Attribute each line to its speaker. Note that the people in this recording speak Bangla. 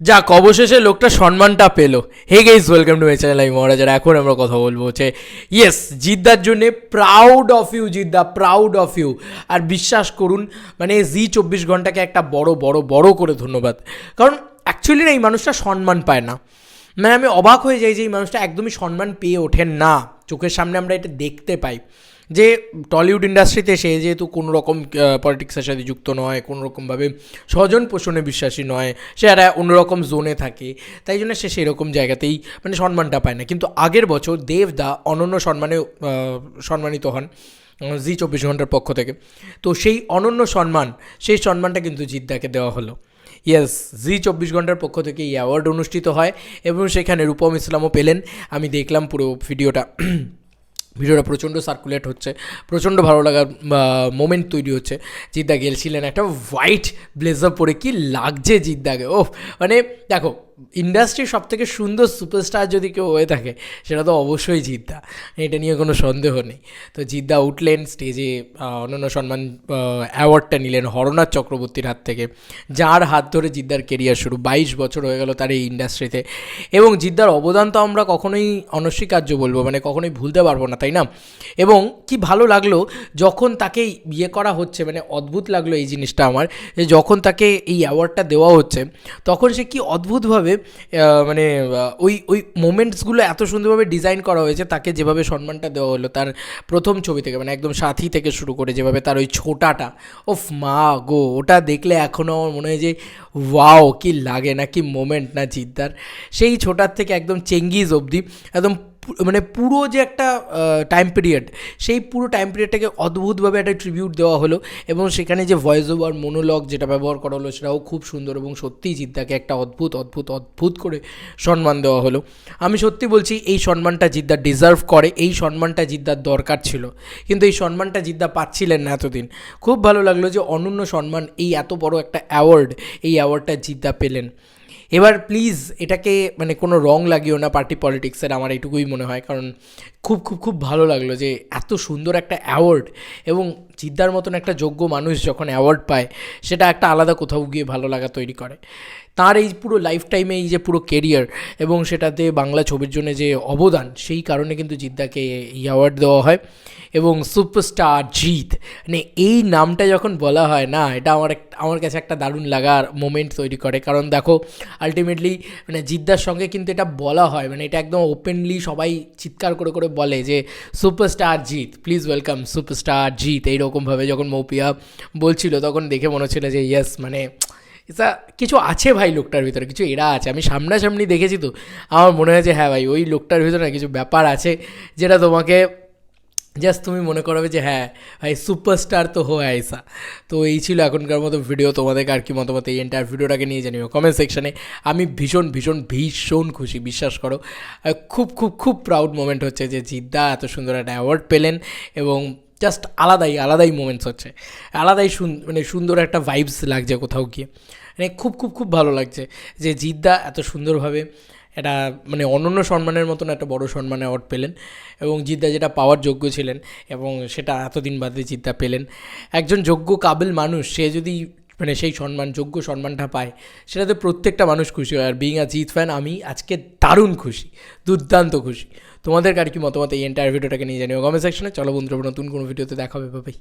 Speaker 1: যাক, অবশেষে লোকটা সম্মানটা পেল। Hey guys welcome to my channel আমি মহারাজার। এখন আমরা কথা বলব হচ্ছে ইয়েস জিদ্দার জন্যে proud of you Jidda proud of you আর বিশ্বাস করুন মানে জি চব্বিশ ঘন্টাকে একটা বড় বড় বড় করে ধন্যবাদ। কারণ অ্যাকচুয়ালি না, এই মানুষটা সম্মান পায় না। মানে আমি অবাক হয়ে যাই যে এই মানুষটা একদমই সম্মান পেয়ে ওঠেন না। চোখের সামনে আমরা এটা দেখতে পাই। যে টলিউড ইন্ডাস্ট্রিতে সে যেহেতু কোনো রকম পলিটিক্সের সাথে যুক্ত নয় কোনো রকমভাবে স্বজন পোষণে বিশ্বাসী নয়, সে একটা অন্যরকম জোনে থাকে, তাই জন্য সে সেরকম জায়গাতেই মানে সম্মানটা পায় না। কিন্তু আগের বছর দেবদা অনন্য সম্মানে সম্মানিত হন জি চব্বিশ ঘণ্টার পক্ষ থেকে। তো সেই অনন্য সম্মান, সেই সম্মানটা কিন্তু জিদ্দাকে দেওয়া হলো। ইয়েস জি চব্বিশ ঘণ্টার পক্ষ থেকে এই অ্যাওয়ার্ড অনুষ্ঠিত হয় এবং সেখানে রূপম ইসলামও পেলেন। আমি দেখলাম পুরো ভিডিওটা। ভিডিওটা প্রচণ্ড সার্কুলেট হচ্ছে। প্রচণ্ড ভালো লাগার মোমেন্ট তৈরি হচ্ছে। জিদ্দা গেলছিলেন একটা হোয়াইট ব্লেজার পরে। কি লাগছে জিদ্দাকে? ও মানে দেখো ইন্ডাস্ট্রির সব থেকে সুন্দর সুপারস্টার যদি কেউ হয়ে থাকে, সেটা তো অবশ্যই জিদ্দা। এটা নিয়ে কোনো সন্দেহ নেই। তো জিদ্দা উঠলেন স্টেজে অনন্য সম্মান অ্যাওয়ার্ডটা নিলেন হরনাথ চক্রবর্তীর হাত থেকে, যার হাত ধরে জিদ্দার কেরিয়ার শুরু। বাইশ বছর হয়ে গেল তার এই ইন্ডাস্ট্রিতে। এবং জিদ্দার অবদান তো আমরা কখনোই অনস্বীকার্য বলব মানে কখনোই ভুলতে পারব না, তাই না? এবং কি ভালো লাগল যখন তাকে বিয়ে করা হচ্ছে মানে অদ্ভুত লাগল এই জিনিসটা আমার, যে যখন তাকে এই অ্যাওয়ার্ডটা দেওয়া হচ্ছে, তখন সে কি অদ্ভুতভাবে আহ, মানে ওই ওই মোমেন্টসগুলো এত সুন্দরভাবে ডিজাইন করা হয়েছে তাকে যেভাবে সম্মানটা দেওয়া হলো তার প্রথম ছবি থেকে মানে একদম সাথী থেকে শুরু করে যেভাবে তার ওই ছোটাটা ওফ মা গো ওটা দেখলে এখনও আমার মনে হয় যে ওয়াও কি লাগে না কি মোমেন্ট না জিদ্দার। সেই ছোটার থেকে একদম চেঙ্গিজ অবধি একদম মানে পুরো যে একটা টাইম পিরিয়ড সেই পুরো টাইম পিরিয়ডটাকে অদ্ভুতভাবে একটা ট্রিবিউট দেওয়া হলো এবং সেখানে যে ভয়েস ওভার মনোলগ যেটা ব্যবহার করা হলো সেটাও খুব সুন্দর এবং সত্যিই জিদ্দাকে একটা অদ্ভুত অদ্ভুত অদ্ভুত করে সম্মান দেওয়া হলো। আমি সত্যি বলছি, এই সম্মানটা জিদ্দা ডিজার্ভ করে, এই সম্মানটা জিদ্দার দরকার ছিল। কিন্তু এই সম্মানটা জিদ্দা পাচ্ছিলেন না এতদিন। খুব ভালো লাগল যে অনন্য সম্মান, এই এত বড় একটা অ্যাওয়ার্ড এই অ্যাওয়ার্ডটা জিদ্দা পেলেন। এবার প্লিজ এটাকে মানে কোনো রং লাগিও না পার্টি পলিটিক্সের আমার এইটুকুই মনে হয়। কারণ খুব খুব খুব ভালো লাগল যে এত সুন্দর একটা অ্যাওয়ার্ড এবং জিদ্দার মতন একটা যোগ্য মানুষ যখন অ্যাওয়ার্ড পায়, সেটা একটা আলাদা কোথাও গিয়ে ভালো লাগা তৈরি করে। তার এই পুরো লাইফ টাইমে এই যে পুরো কেরিয়ার এবং সেটাতে বাংলা ছবির জন্য যে অবদান, সেই কারণে কিন্তু জিদ্দাকে এই অ্যাওয়ার্ড দেওয়া হয় এবং সুপারস্টার জিৎ। মানে এই নামটা যখন বলা হয়, না, এটা আমার আমার কাছে একটা দারুণ লাগার মোমেন্ট তৈরি করে। কারণ দেখো আলটিমেটলি মানে জিদ্দার সঙ্গে কিন্তু এটা বলা হয় মানে এটা একদম ওপেনলি সবাই চিৎকার করে করে বলে যে superstar Jeet please welcome superstar Jeet. এইরকমভাবে যখন মৌপিয়া বলছিল, তখন দেখে মনে হচ্ছিল যে ইয়েস মানে এটা কিছু আছে ভাই লোকটার ভিতরে, কিছু এরা আছে। আমি সামনাসামনি দেখেছি তো, আমার মনে হয় যে হ্যাঁ ভাই, ওই লোকটার ভিতরে না কিছু ব্যাপার আছে, যেটা তোমাকে জাস্ট তুমি মনে করবে যে হ্যাঁ ভাই সুপারস্টার তো হো আইসা। তো এই ছিল এখনকার মতো ভিডিও তোমাদের আর কি মতামত এই এন্টায়ার ভিডিওটাকে নিয়ে জানিও কমেন্ট সেকশনে আমি ভীষণ ভীষণ ভীষণ খুশি, বিশ্বাস করো। খুব খুব খুব প্রাউড মোমেন্ট হচ্ছে যে, জিদ্দা এত সুন্দর একটা অ্যাওয়ার্ড পেলেন এবং জাস্ট আলাদাই আলাদাই মোমেন্টস হচ্ছে। আলাদাই মানে সুন্দর একটা ভাইবস লাগছে কোথাও গিয়ে। মানে খুব খুব খুব ভালো লাগছে যে জিদ্দা এত সুন্দরভাবে এটা মানে অনন্য সম্মানের মতন একটা বড় সম্মান অ্যাওয়ার্ড পেলেন এবং জিদ্দা যেটা পাওয়ার যোগ্য ছিলেন এবং সেটা এতদিন বাদে জিদ্দা পেলেন। একজন যোগ্য কাবিল মানুষ, সে যদি মানে সেই সম্মান, যোগ্য সম্মানটা পায়, সেটাতে প্রত্যেকটা মানুষ খুশি হয়। আর বিং আ জিৎ ফ্যান আমি আজকে দারুণ খুশি, দুর্দান্ত খুশি। তোমাদের আর কি মতামত এই এন্টায়ার ভিডিওটাকে নিয়ে জানিও? কমেন্ট সেকশনে চলো বন্ধুরা, নতুন কোনো ভিডিওতে দেখাবে বাবাই